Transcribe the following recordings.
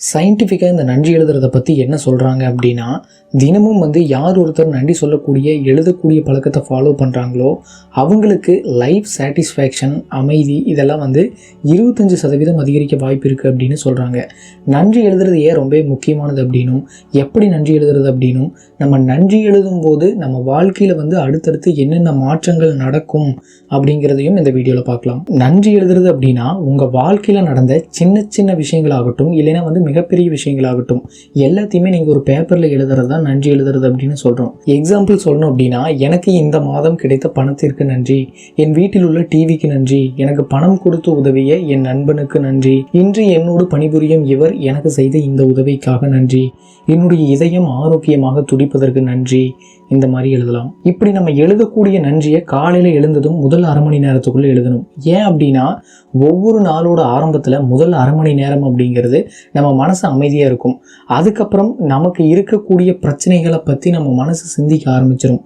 சயின்டிஃபிக்காக இந்த நன்றி எழுதுறதை பற்றி என்ன சொல்கிறாங்க அப்படின்னா தினமும் வந்து யார் ஒருத்தர் நன்றி சொல்லக்கூடிய எழுதக்கூடிய பழக்கத்தை ஃபாலோ பண்ணுறாங்களோ அவங்களுக்கு லைஃப் சாட்டிஸ்ஃபேக்ஷன் அமைதி இதெல்லாம் வந்து இருபத்தஞ்சி சதவீதம் அதிகரிக்க வாய்ப்பு இருக்குது அப்படின்னு சொல்கிறாங்க நன்றி எழுதுறது ஏன் ரொம்ப முக்கியமானது அப்படின்னும் எப்படி நன்றி எழுதுறது அப்படின்னும் நம்ம நன்றி எழுதும் போது நம்ம வாழ்க்கையில் வந்து அடுத்தடுத்து என்னென்ன மாற்றங்கள் நடக்கும் அப்படிங்கிறதையும் இந்த வீடியோவில் பார்க்கலாம். நன்றி எழுதுறது அப்படின்னா உங்கள் வாழ்க்கையில் நடந்த சின்ன சின்ன விஷயங்களாகட்டும் இல்லைன்னா வந்து மிகப்பெரிய விஷயங்களாகட்டும். எல்லாத்தையுமே நீங்கள் ஒரு பேப்பரில் எழுதுறது தான் நன்றி எழுதுறது அப்படின்னு சொல்கிறோம் எக்ஸாம்பிள் சொல்லணும் அப்படின்னா எனக்கு இந்த மாதம் கிடைத்த பணத்திற்கு நன்றி. என் வீட்டில் உள்ள டிவிக்கு நன்றி. எனக்கு பணம் கொடுத்து உதவிய என் நண்பனுக்கு நன்றி. இன்று என்னோடு பணிபுரியும் இவர் எனக்கு செய்த இந்த உதவிக்காக நன்றி. என்னுடைய இதயம் ஆரோக்கியமாக துடிப்பதற்கு நன்றி. இந்த மாதிரி எழுதலாம். இப்படி நம்ம எழுதக்கூடிய நன்றியை காலையில் எழுந்ததும் முதல் அரை மணி நேரத்துக்குள்ளே எழுதணும். ஏன் அப்படின்னா ஒவ்வொரு நாளோட ஆரம்பத்தில் முதல் அரை மணி நேரம் அப்படிங்கிறது நம்ம மனசு அமைதியாக இருக்கும். அதுக்கப்புறம் நமக்கு இருக்கக்கூடிய பிரச்சனைகளை பற்றி நம்ம மனசு சிந்திக்க ஆரம்பிச்சிடும்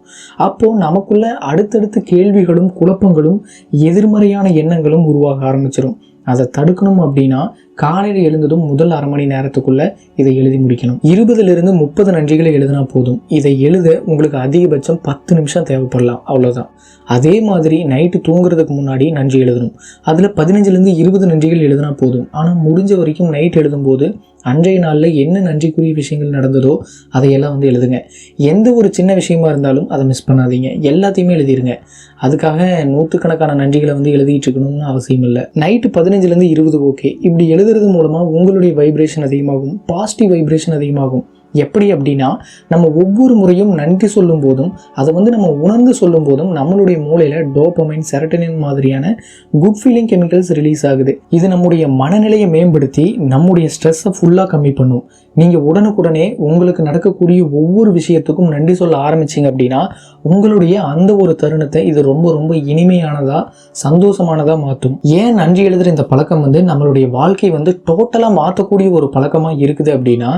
அப்போது நமக்குள்ள அடுத்தடுத்த கேள்விகளும் குழப்பங்களும் எதிர்மறையான எண்ணங்களும் உருவாக ஆரம்பிச்சிடும் அதை தடுக்கணும் அப்படின்னா காலையில் எழுந்ததும் முதல் அரை மணி நேரத்துக்குள்ள இதை எழுதி முடிக்கணும். இருபதுலேருந்து முப்பது நன்றிகளை எழுதினா போதும். இதை எழுத உங்களுக்கு அதிகபட்சம் பத்து நிமிஷம் தேவைப்படலாம். அவ்வளோதான் அதே மாதிரி நைட்டு தூங்குறதுக்கு முன்னாடி நன்றி எழுதணும். அதில் பதினஞ்சுலேருந்து இருபது நன்றிகள் எழுதினா போதும். ஆனால் முடிஞ்ச வரைக்கும் நைட் எழுதும்போது அன்றைய நாளில் என்ன நன்றிக்குரிய விஷயங்கள் நடந்ததோ அதையெல்லாம் வந்து எழுதுங்க. எந்த ஒரு சின்ன விஷயமா இருந்தாலும் அதை மிஸ் பண்ணாதீங்க. எல்லாத்தையுமே எழுதிடுங்க அதுக்காக நூற்றுக்கணக்கான நன்றிகளை வந்து எழுதிட்டு இருக்கணும்னு அவசியம் இல்லை நைட்டு பதினஞ்சுலேருந்து இருபது ஓகே. இப்படி எழுதுறது மூலமாக உங்களுடைய வைப்ரேஷன் அதிகமாகும் பாசிட்டிவ் வைப்ரேஷன் அதிகமாகும். எப்படி அப்படின்னா நம்ம ஒவ்வொரு முறையும் நன்றி சொல்லும் போதும் அதை வந்து நம்ம உணர்ந்து சொல்லும் போதும் நம்மளுடைய மூளையில் டோப்பமைன் செரட்டனின் மாதிரியான குட் ஃபீலிங் கெமிக்கல்ஸ் ரிலீஸ் ஆகுது. இது நம்முடைய மனநிலையை மேம்படுத்தி நம்முடைய ஸ்ட்ரெஸ்ஸை ஃபுல்லாக கம்மி பண்ணும். நீங்கள் உடனுக்குடனே உங்களுக்கு நடக்கக்கூடிய ஒவ்வொரு விஷயத்துக்கும் நன்றி சொல்ல ஆரம்பிச்சிங்க அப்படின்னா உங்களுடைய அந்த ஒரு தருணத்தை இது ரொம்ப ரொம்ப இனிமையானதாக சந்தோஷமானதாக மாற்றும். ஏன் நன்றி எழுதுகிற இந்த பழக்கம் வந்து நம்மளுடைய வாழ்க்கை வந்து டோட்டலாக மாற்றக்கூடிய ஒரு பழக்கமாக இருக்குது அப்படின்னா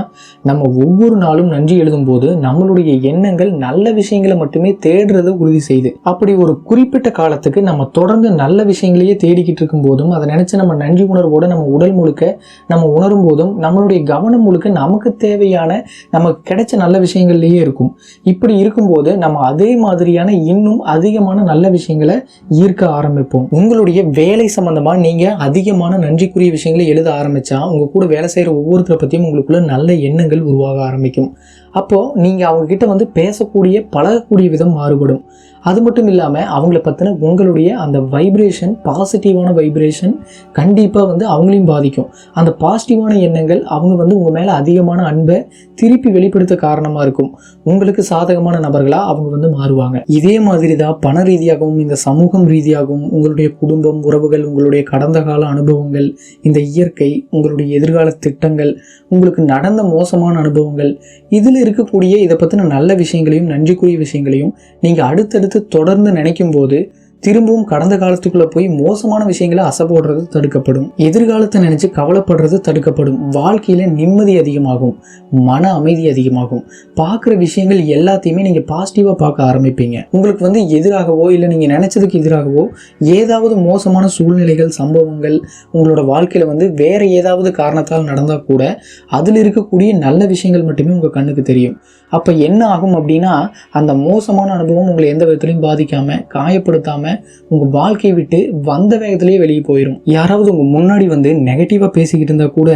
நம்ம ஒவ்வொரு நாளும் நன்றி எழுதும் போது நம்மளுடைய எண்ணங்கள் நல்ல விஷயங்களை மட்டுமே தேடுறதை உறுதி செய்யுது. அப்படி ஒரு குறிப்பிட்ட காலத்துக்கு நம்ம தொடர்ந்து நல்ல விஷயங்களையே தேடிக்கிட்டு இருக்கும் போதும் அதை நினைச்சு நம்ம நன்றி உணர்வோட நம்ம உடல் முழுக்க நம்ம உணரும் போதும் நம்மளுடைய கவனம் முழுக்க நமக்கு தேவையான நமக்கு கிடைச்ச நல்ல விஷயங்கள்லயே இருக்கும். இப்படி இருக்கும்போது நம்ம அதே மாதிரியான இன்னும் அதிகமான நல்ல விஷயங்களை ஈர்க்க ஆரம்பிப்போம். உங்களுடைய வேலை சம்பந்தமா நீங்க அதிகமான நன்றிக்குரிய விஷயங்களை எழுத ஆரம்பிச்சா உங்க கூட வேலை செய்யற ஒவ்வொருத்தரை பத்தியும் உங்களுக்குள்ள நல்ல எண்ணங்கள் உருவாக ஆரம்பிக்கும் ஆரம்பிக்கும். அப்போது நீங்கள் அவங்கக்கிட்ட வந்து பேசக்கூடிய பழகக்கூடிய விதம் மாறுபடும். அது மட்டும் இல்லாமல் அவங்கள பற்றின உங்களுடைய அந்த வைப்ரேஷன் பாசிட்டிவான வைப்ரேஷன் கண்டிப்பாக வந்து அவங்களையும் பாதிக்கும். அந்த பாசிட்டிவான எண்ணங்கள் அவங்க வந்து உங்கள் மேலே அதிகமான அன்பை திருப்பி வெளிப்படுத்த காரணமாக இருக்கும். உங்களுக்கு சாதகமான நபர்களாக அவங்க வந்து மாறுவாங்க. இதே மாதிரி தான் பண ரீதியாகவும் இந்த சமூகம் ரீதியாகவும் உங்களுடைய குடும்பம் உறவுகள் உங்களுடைய கடந்த கால அனுபவங்கள் இந்த இயற்கை உங்களுடைய எதிர்கால திட்டங்கள் உங்களுக்கு நடந்த மோசமான அனுபவங்கள் இதில் இருக்கக்கூடிய இதை பற்றின நல்ல விஷயங்களையும் நன்றிக்குரிய விஷயங்களையும் நீங்கள் அடுத்தடுத்து தொடர்ந்து நினைக்கும் போது திரும்பவும் கடந்த காலத்துக்குள்ள போய் மோசமான விஷயங்களை அசை போடுறது தடுக்கப்படும். எதிர்காலத்தை நினைச்சு கவலைப்படுறது தடுக்கப்படும். வாழ்க்கையில நிம்மதி அதிகமாகும். மன அமைதி அதிகமாகும். பார்க்குற விஷயங்கள் எல்லாத்தையுமே நீங்க பாசிட்டிவா பார்க்க ஆரம்பிப்பீங்க. உங்களுக்கு வந்து எதிராகவோ இல்லை நீங்க நினைச்சதுக்கு எதிராகவோ ஏதாவது மோசமான சூழ்நிலைகள் சம்பவங்கள் உங்களோட வாழ்க்கையில வந்து வேற ஏதாவது காரணத்தால் நடந்தா கூட அதில் இருக்கக்கூடிய நல்ல விஷயங்கள் மட்டுமே உங்க கண்ணுக்கு தெரியும். அப்போ என்ன ஆகும் அப்படின்னா அந்த மோசமான அனுபவம் உங்களை எந்த விதத்துலையும் பாதிக்காம காயப்படுத்தாம உங்கள் வாழ்க்கையை விட்டு வந்த வேகத்திலேயே வெளியே போயிடும் யாராவது உங்கள் முன்னாடி வந்து நெகட்டிவாக பேசிக்கிட்டு இருந்தால் கூட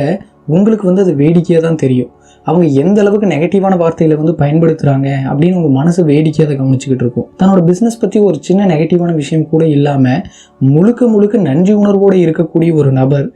உங்களுக்கு வந்து அது வேடிக்கையாக தான் தெரியும். அவங்க எந்த அளவுக்கு நெகட்டிவான வார்த்தையில வந்து பயன்படுத்துகிறாங்க அப்படின்னு உங்கள் மனசு வேடிக்கையாக அதை கவனிச்சுக்கிட்டு இருக்கும். தன்னோட பிஸ்னஸ் பற்றி ஒரு சின்ன நெகட்டிவான விஷயம் கூட இல்லாமல் முழுக்க முழுக்க நன்றி உணர்வோடு இருக்கக்கூடிய ஒரு நபர்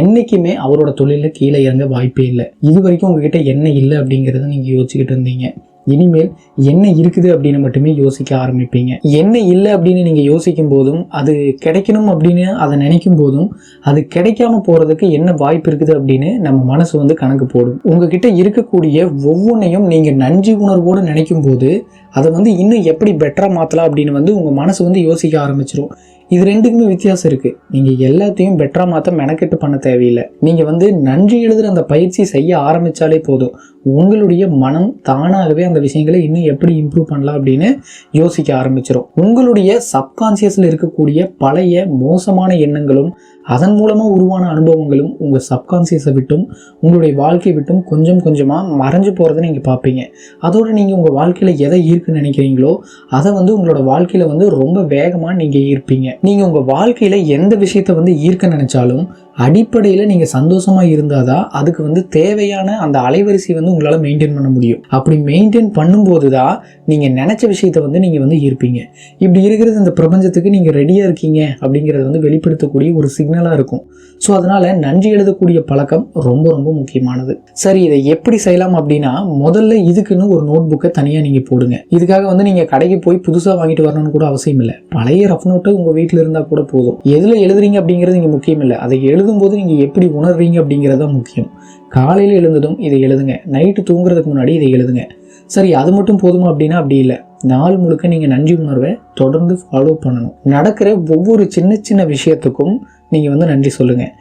என்றைக்குமே அவரோட தொழிலில் கீழே இறங்க வாய்ப்பே இல்லை. இது வரைக்கும் உங்ககிட்ட என்ன இல்லை அப்படிங்கிறத நீங்கள் யோசிச்சுக்கிட்டு இருந்தீங்க. இனிமேல் என்ன இருக்குது அப்படின்னு மட்டுமே யோசிக்க ஆரம்பிப்பீங்க. என்ன இல்லை அப்படின்னு நீங்கள் யோசிக்கும் போதும் அது கிடைக்கணும் அப்படின்னு அதை நினைக்கும் போதும் அது கிடைக்காம போகிறதுக்கு என்ன வாய்ப்பு இருக்குது அப்படின்னு நம்ம மனசு வந்து கணக்கு போடும். உங்ககிட்ட இருக்கக்கூடிய ஒவ்வொன்றையும் நீங்கள் நன்றி உணர்வோடு நினைக்கும் போது அதை வந்து இன்னும் எப்படி பெட்டராக மாற்றலாம் அப்படின்னு வந்து உங்கள் மனசு வந்து யோசிக்க ஆரம்பிச்சிடும் இது ரெண்டுக்குமே வித்தியாசம் இருக்குது நீங்கள் எல்லாத்தையும் பெட்டராக மாற்ற மெனக்கெட்டு பண்ண தேவையில்லை. நீங்கள் வந்து நன்றி எழுதுகிற அந்த பயிற்சி செய்ய ஆரம்பித்தாலே போதும். உங்களுடைய மனம் தானாகவே அந்த விஷயங்களை இன்னும் எப்படி இம்ப்ரூவ் பண்ணலாம் அப்படின்னு யோசிக்க ஆரம்பிச்சிடும் உங்களுடைய சப்கான்சியஸில் இருக்கக்கூடிய பழைய மோசமான எண்ணங்களும் அதன் மூலமாக உருவான அனுபவங்களும் உங்கள் சப்கான்சியஸை விட்டும் உங்களுடைய வாழ்க்கை விட்டும் கொஞ்சம் கொஞ்சமாக மறைஞ்சு போகிறத நீங்கள் பார்ப்பீங்க. அதோடு நீங்கள் உங்கள் வாழ்க்கையில் எதை ஈர்க்குன்னு நினைக்கிறீங்களோ அதை வந்து உங்களோட வாழ்க்கையில் வந்து ரொம்ப வேகமாக நீங்கள் ஈர்ப்பீங்க. நீங்கள் உங்கள் வாழ்க்கையில் எந்த விஷயத்தை வந்து ஈர்க்க நினச்சாலும் அடிப்படையில் நீங்கள் சந்தோஷமாக இருந்தால் தான் அதுக்கு வந்து தேவையான அந்த அலைவரிசை வந்து உங்களால் மெயின்டைன் பண்ண முடியும். அப்படி மெயின்டைன் பண்ணும்போது தான் நீங்கள் நினச்ச விஷயத்தை வந்து நீங்கள் வந்து ஈர்ப்பீங்க. இப்படி இருக்கிறது இந்த பிரபஞ்சத்துக்கு நீங்கள் ரெடியாக இருக்கீங்க அப்படிங்கிறத வந்து வெளிப்படுத்தக்கூடிய ஒரு சிக்னல் சிக்னலாக இருக்கும். ஸோ அதனால் நன்றி எழுதக்கூடிய பழக்கம் ரொம்ப ரொம்ப முக்கியமானது. சரி இதை எப்படி செய்யலாம் அப்படின்னா முதல்ல இதுக்குன்னு ஒரு நோட் புக்கை தனியாக நீங்கள் போடுங்க. இதுக்காக வந்து நீங்கள் கடைக்கு போய் புதுசாக வாங்கிட்டு வரணும்னு கூட அவசியம் இல்லை. பழைய ரஃப் நோட்டு உங்கள் வீட்டில் இருந்தால் கூட போதும். எதில் எழுதுறீங்க அப்படிங்கிறது இங்கே முக்கியம் இல்லை. அதை எழுதும்போது நீங்கள் எப்படி உணர்றீங்க அப்படிங்கிறது தான் முக்கியம். காலையில் எழுந்ததும் இதை எழுதுங்க. நைட்டு தூங்குறதுக்கு முன்னாடி இதை எழுதுங்க. சரி அது மட்டும் போதுமா அப்படின்னா அப்படி இல்லை. நாள் முழுக்க நீங்கள் நன்றி உணர்வை தொடர்ந்து ஃபாலோ பண்ணணும். நடக்கிற ஒவ்வொரு சின்ன சின்ன விஷயத்துக்கும் நீங்கள் வந்து நன்றி சொல்லுங்கள்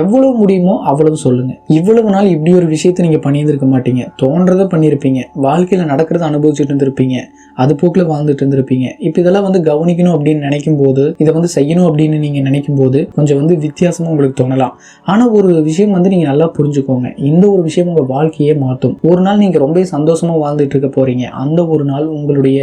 எவ்வளவு முடியுமோ அவ்வளவு சொல்லுங்கள் இவ்வளவு நாள் இப்படி ஒரு விஷயத்தை நீங்கள் பண்ணியிருந்திருக்க மாட்டீங்க. தோன்றதை பண்ணியிருப்பீங்க. வாழ்க்கையில் நடக்கிறத அனுபவிச்சுட்டு இருந்திருப்பீங்க. அது போக்கில் வாழ்ந்துட்டு இருந்திருப்பீங்க. இப்போ இதெல்லாம் வந்து கவனிக்கணும் அப்படின்னு நினைக்கும் போது இதை வந்து செய்யணும் அப்படின்னு நீங்கள் நினைக்கும் போது கொஞ்சம் வந்து வித்தியாசமாக உங்களுக்கு தோணலாம். ஆனால் ஒரு விஷயம் வந்து நீங்கள் நல்லா புரிஞ்சுக்கோங்க. இந்த ஒரு விஷயம் உங்கள் வாழ்க்கையே மாற்றும் ஒரு நாள் நீங்கள் ரொம்ப சந்தோஷமாக வாழ்ந்துட்டு இருக்க போகிறீங்க அந்த ஒரு நாள் உங்களுடைய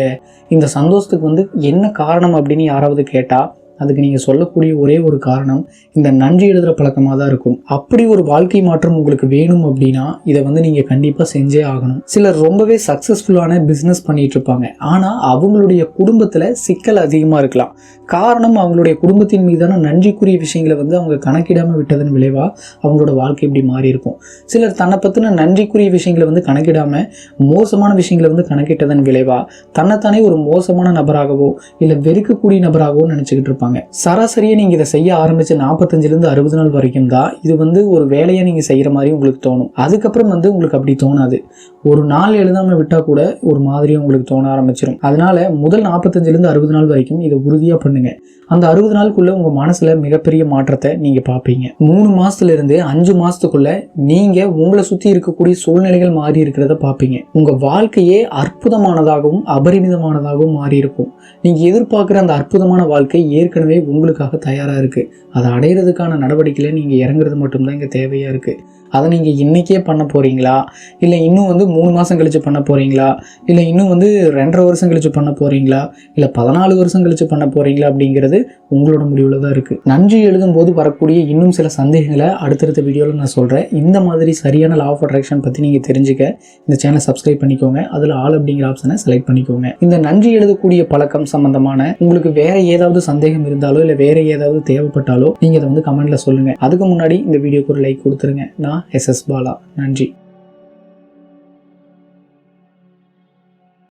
இந்த சந்தோஷத்துக்கு வந்து என்ன காரணம் அப்படின்னு யாராவது கேட்டால் அதுக்கு நீங்கள் சொல்லக்கூடிய ஒரே ஒரு காரணம் இந்த நன்றி எழுதுகிற பழக்கமாக தான் இருக்கும். அப்படி ஒரு வாழ்க்கை மாற்றம் உங்களுக்கு வேணும் அப்படின்னா இதை வந்து நீங்கள் கண்டிப்பாக செஞ்சே ஆகணும். சிலர் ரொம்பவே சக்ஸஸ்ஃபுல்லான பிஸ்னஸ் பண்ணிகிட்ருப்பாங்க இருப்பாங்க. ஆனால் அவங்களுடைய குடும்பத்தில் சிக்கல் அதிகமாக இருக்கலாம். காரணம் அவங்களுடைய குடும்பத்தின் மீதான நன்றிக்குரிய விஷயங்களை வந்து அவங்க கணக்கிடாமல் விட்டதன் விளைவாக அவங்களோட வாழ்க்கை இப்படி மாறி இருக்கும். சிலர் தன்னை பற்றின நன்றிக்குரிய விஷயங்களை வந்து கணக்கிடாமல் மோசமான விஷயங்களை வந்து கணக்கிட்டதன் விளைவாக தன்னைத்தானே ஒரு மோசமான நபராகவோ இல்லை வெறுக்கக்கூடிய நபராகவோ நினச்சிக்கிட்டு இருப்பாங்க. சராசரியாக நீங்கள் இதை செய்ய ஆரம்பித்து நாற்பத்தஞ்சிலேருந்து அறுபது நாள் வரைக்கும் தான் இது வந்து ஒரு வேலையை நீங்கள் செய்கிற மாதிரி உங்களுக்கு தோணும். அதுக்கப்புறம் வந்து உங்களுக்கு அப்படி தோணாது. ஒரு நாள் எழுதாமல் விட்டால் கூட ஒரு மாதிரியாக உங்களுக்கு தோண ஆரம்பிச்சிடும் அதனால முதல் நாற்பத்தஞ்சிலேருந்து அறுபது நாள் வரைக்கும் இதை உறுதியாக பண்ணுங்க அந்த அறுபது நாளுக்குள்ள உங்கள் மனசில் மிகப்பெரிய மாற்றத்தை நீங்கள் பார்ப்பீங்க மூணு மாதத்துலேருந்து அஞ்சு மாதத்துக்குள்ளே நீங்கள் உங்களை சுற்றி இருக்கக்கூடிய சூழ்நிலைகள் மாறி இருக்கிறத பார்ப்பீங்க உங்கள் வாழ்க்கையே அற்புதமானதாகவும் அபரிமிதமானதாகவும் மாறி இருக்கும். நீங்கள் எதிர்பார்க்குற அந்த அற்புதமான வாழ்க்கை ஏற்கனவே உங்களுக்காக தயாராக இருக்குது அதை அடையிறதுக்கான நடவடிக்கையில் நீங்கள் இறங்குறது மட்டும்தான் இங்கே தேவையாக இருக்குது அதை நீங்கள் இன்றைக்கே பண்ண போகிறீங்களா இல்லை இன்னும் வந்து மூணு மாதம் கழித்து பண்ண போகிறீங்களா இல்லை இன்னும் வந்து ரெண்டரை வருஷம் கழித்து பண்ண போகிறீங்களா இல்லை பதினாலு வருஷம் கழித்து பண்ண போகிறீங்களா அப்படிங்கிறது உங்களோட முடிவில் தான் இருக்குது நன்றி எழுதும்போது வரக்கூடிய இன்னும் சில சந்தேகங்களை அடுத்தடுத்த வீடியோவில் நான் சொல்கிறேன் இந்த மாதிரி சரியான லா ஆஃப் அட்ராக்ஷன் பற்றி நீங்கள் தெரிஞ்சுக்க இந்த சேனலை சப்ஸ்கிரைப் பண்ணிக்கோங்க. அதில் ஆல் அப்படிங்கிற ஆப்ஷனை செலக்ட் பண்ணிக்கோங்க. இந்த நன்றி எழுதக்கூடிய பழக்கம் சம்பந்தமான உங்களுக்கு வேற ஏதாவது சந்தேகம் இருந்தாலோ இல்லை வேற ஏதாவது தேவைப்பட்டாலோ நீங்கள் அதை வந்து கமெண்ட்டில் சொல்லுங்கள் அதுக்கு முன்னாடி இந்த வீடியோக்கு ஒரு லைக் கொடுத்துருங்க. நான் எஸ் எஸ் பாலா நன்றி.